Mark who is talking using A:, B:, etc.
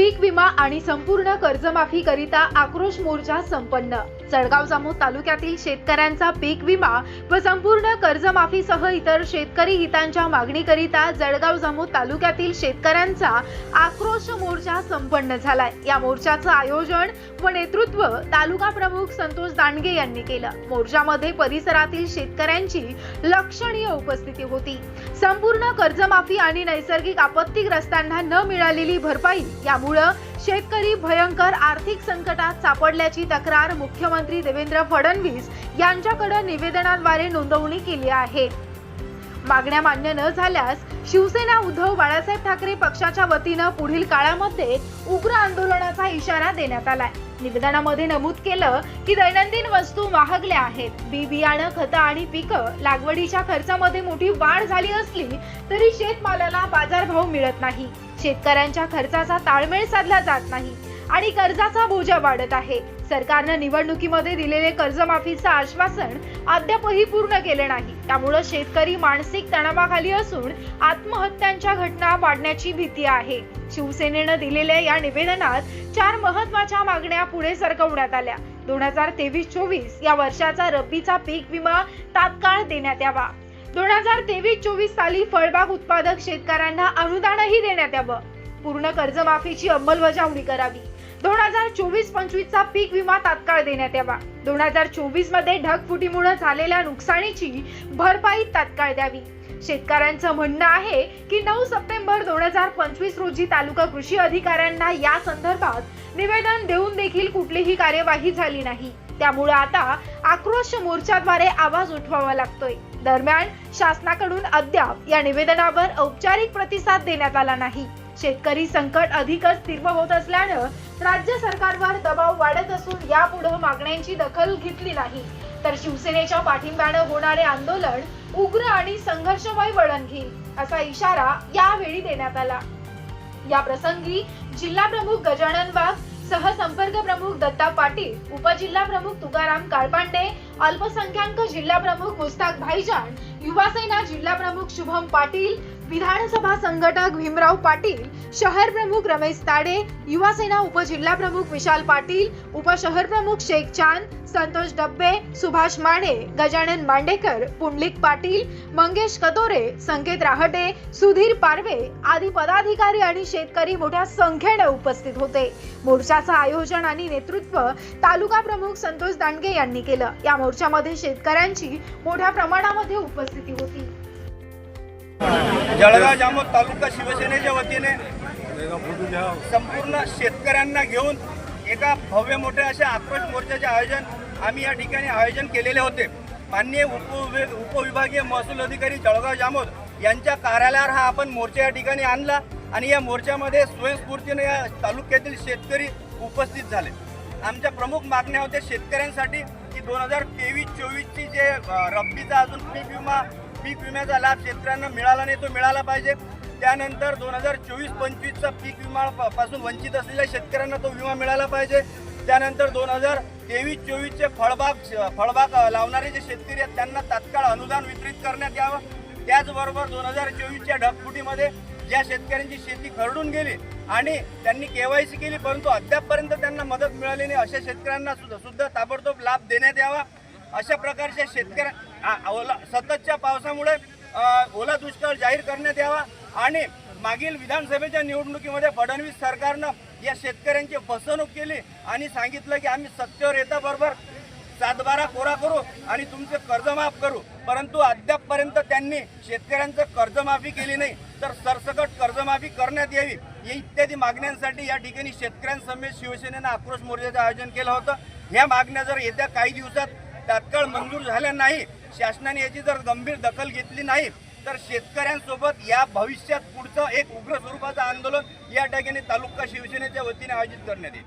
A: पीक विमा आणि संपूर्ण कर्जमाफी करिता आक्रोश मोर्चा संपन्न. जळगाव जामोद तालुक्यातील शेतकऱ्यांचा पीक विमा व संपूर्ण कर्जमाफीसह इतर शेतकरी हितांच्या मागणीकरिता जळगाव जामोद तालुक्यातील शेतकऱ्यांचा आक्रोश मोर्चा संपन्न झालाय. या मोर्चाचं आयोजन व नेतृत्व तालुका प्रमुख संतोष दांडगे यांनी केलं. मोर्चामध्ये परिसरातील शेतकऱ्यांची लक्षणीय उपस्थिती होती. संपूर्ण कर्जमाफी आणि नैसर्गिक आपत्तीग्रस्तांना न मिळालेली भरपाई यामुळे शेतकरी भयंकर आर्थिक संकटात सापडल्याची तक्रार मुख्यमंत्री देवेंद्र फडणवीस यांच्याकडे निवेदनाद्वारे नोंदवणी केली आहे. मागण्या मान्य न झाल्यास शिवसेना उद्धव बाळासाहेब ठाकरे पक्षाच्या वतीनं पुढील काळामध्ये उग्र आंदोलनाचा इशारा देण्यात आलाय. निवेदनामध्ये नमूद केलं की दैनंदिन वस्तू महागल्या आहेत. बी बियाणं खतं आणि पिकं लागवडीच्या खर्चामध्ये मोठी वाढ झाली असली तरी शेतमालाला बाजारभाव मिळत नाही. शेतकऱ्यांच्या खर्चाचा ताळमेळ साधला जात नाही आणि कर्जाचा बोजा वाढत आहे. सरकारनं निवडणुकीमध्ये दिलेले कर्जमाफीचं आश्वासन अद्यापही पूर्ण केले नाही. त्यामुळं शेतकरी मानसिक तणावाखाली असून आत्महत्यांच्या घटना वाढण्याची भीती आहे. शिवसेनेनं दिलेल्या या निवेदनात चार महत्त्वाच्या मागण्या पुढे सरकवण्यात आल्या. दोन हजार तेवीस चोवीस या वर्षाचा रब्बीचा पीक विमा तात्काळ देण्यात यावा. दोन हजार तेवीस चोवीस साली फळबाग उत्पादक शेतकऱ्यांना अनुदानही देण्यात यावं. पूर्ण कर्जमाफीची अंमलबजावणी करावी. दोन हजार चोवीस पंचवीस चा पीक विमा तात्काळ देण्यात यावा. दोन हजार चोवीसमध्ये ढगफुटीमुळे झालेल्या नुकसानीची भरपाई तात्काळ द्यावी. शेतकऱ्यांचं म्हणणं आहे की नऊ सप्टेंबर दोन हजार पंचवीस रोजी तालुका कृषी अधिकाऱ्यांना या संदर्भात निवेदन देऊन देखील कुठलीही कार्यवाही झाली नाही. त्यामुळे आता आक्रोश मोर्चाद्वारे आवाज उठवावा लागतोय. दरम्यान शासनाकडून अद्याप या निवेदनावर औपचारिक प्रतिसाद देण्यात आला नाही. शेतकरी संकट अधिकच तीव्र होत असल्यानं राज्य सरकारवर दबाव वाढत असून यापुढे मागण्यांची दखल घेतली नाही. तर शिवसेनेच्या पाठिंब्यानं होणारे आंदोलन उग्र आणि संघर्षमय वळण घेईल असा इशारा यावेळी देण्यात आला. या प्रसंगी जिल्हा प्रमुख गजानन वाघ सहसंपर्क प्रमुख दत्ता पाटील उपजिल्हा प्रमुख तुकाराम काळपांडे अल्पसंख्याक जिल्हा प्रमुख मुस्ताक भाईजान युवा सेना जिल्हा प्रमुख शुभम पाटील विधानसभा संघटक भीमराव पाटील शहर प्रमुख रमेश ताडे युवा सेना उपजिल्हा प्रमुख विशाल पाटील उपशहर प्रमुख शेख चांद संतोष डब्बे सुभाष माने गजानन मांडेकर पुंडलिक पाटील मंगेश कतोरे संकेत राहटे सुधीर पारवे आदी पदाधिकारी आणि शेतकरी मोठ्या संख्येने उपस्थित होते. मोर्चाचं आयोजन आणि नेतृत्व तालुका प्रमुख संतोष दांडगे यांनी केलं. या मोर्चामध्ये शेतकऱ्यांची मोठ्या प्रमाणामध्ये उपस्थिती होती.
B: जळगाव जामोद तालुका शिवसेनेच्या वतीने संपूर्ण शेतकऱ्यांना घेऊन एका भव्य मोठ्या अशा आक्रोश मोर्चाचे आयोजन आम्ही या ठिकाणी आयोजन केलेले होते. माननीय उपविभा उपविभागीय महसूल अधिकारी जळगाव जामोद यांच्या कार्यालयावर हा आपण मोर्चा या ठिकाणी आणला आणि या मोर्चामध्ये स्वयंस्फूर्तीने या तालुक्यातील शेतकरी उपस्थित झाले. आमच्या प्रमुख मागण्या होत्या शेतकऱ्यांसाठी की दोन हजार तेवीस चोवीसची जे रब्बीचा अजून पीक विमा पीक विम्याचा लाभ शेतकऱ्यांना मिळाला नाही तो मिळाला पाहिजे. त्यानंतर दोन हजार चोवीस पंचवीसचा पीक विमा पासून वंचित असलेल्या शेतकऱ्यांना तो विमा मिळाला पाहिजे. त्यानंतर दोन हजार तेवीस चोवीसचे फळबाग फळबाग लावणारे जे शेतकरी आहेत त्यांना तात्काळ अनुदान वितरित करण्यात यावं. त्याचबरोबर दोन हजार चोवीसच्या ढगफुटीमध्ये ज्या शेतकऱ्यांची शेती खरडून गेली आणि त्यांनी केवायसी केली परंतु अद्यापपर्यंत त्यांना मदत मिळाली नाही अशा शेतकऱ्यांना सुद्धा सुद्धा ताबडतोब लाभ देण्यात यावा. अशा प्रकारच्या शेतकऱ्या ओला सततच्या पावसामुळे ओला दुष्काळ जाहीर करण्यात यावा आणि मागील विधानसभेच्या निवडणुकीमध्ये फडणवीस सरकारनं या शेतकऱ्यांची फसवणूक केली आणि सांगितलं की आम्ही सत्तेवर येताबरोबर सातबारा कोरा करू आणि तुमचे कर्जमाफ करू. परंतु अद्यापपर्यंत त्यांनी शेतकऱ्यांचं कर्जमाफी केली नाही. तर सरसकट कर्जमाफी करण्यात यावी. या इत्यादी मागण्यांसाठी या ठिकाणी शेतकऱ्यांसमेत शिवसेनेनं आक्रोश मोर्चाचं आयोजन केलं होतं. ह्या मागण्या जर येत्या काही दिवसात तात्काळ मंजूर झाल्या नाही शासनाने याची जर गंभीर दखल घेतली नाही तर शेतकऱ्यांसोबत या भविष्यात पुढचं एक उग्र स्वरूपाचं आंदोलन या ठिकाणी तालुका शिवसेनेच्या वतीने आयोजित करण्यात येईल.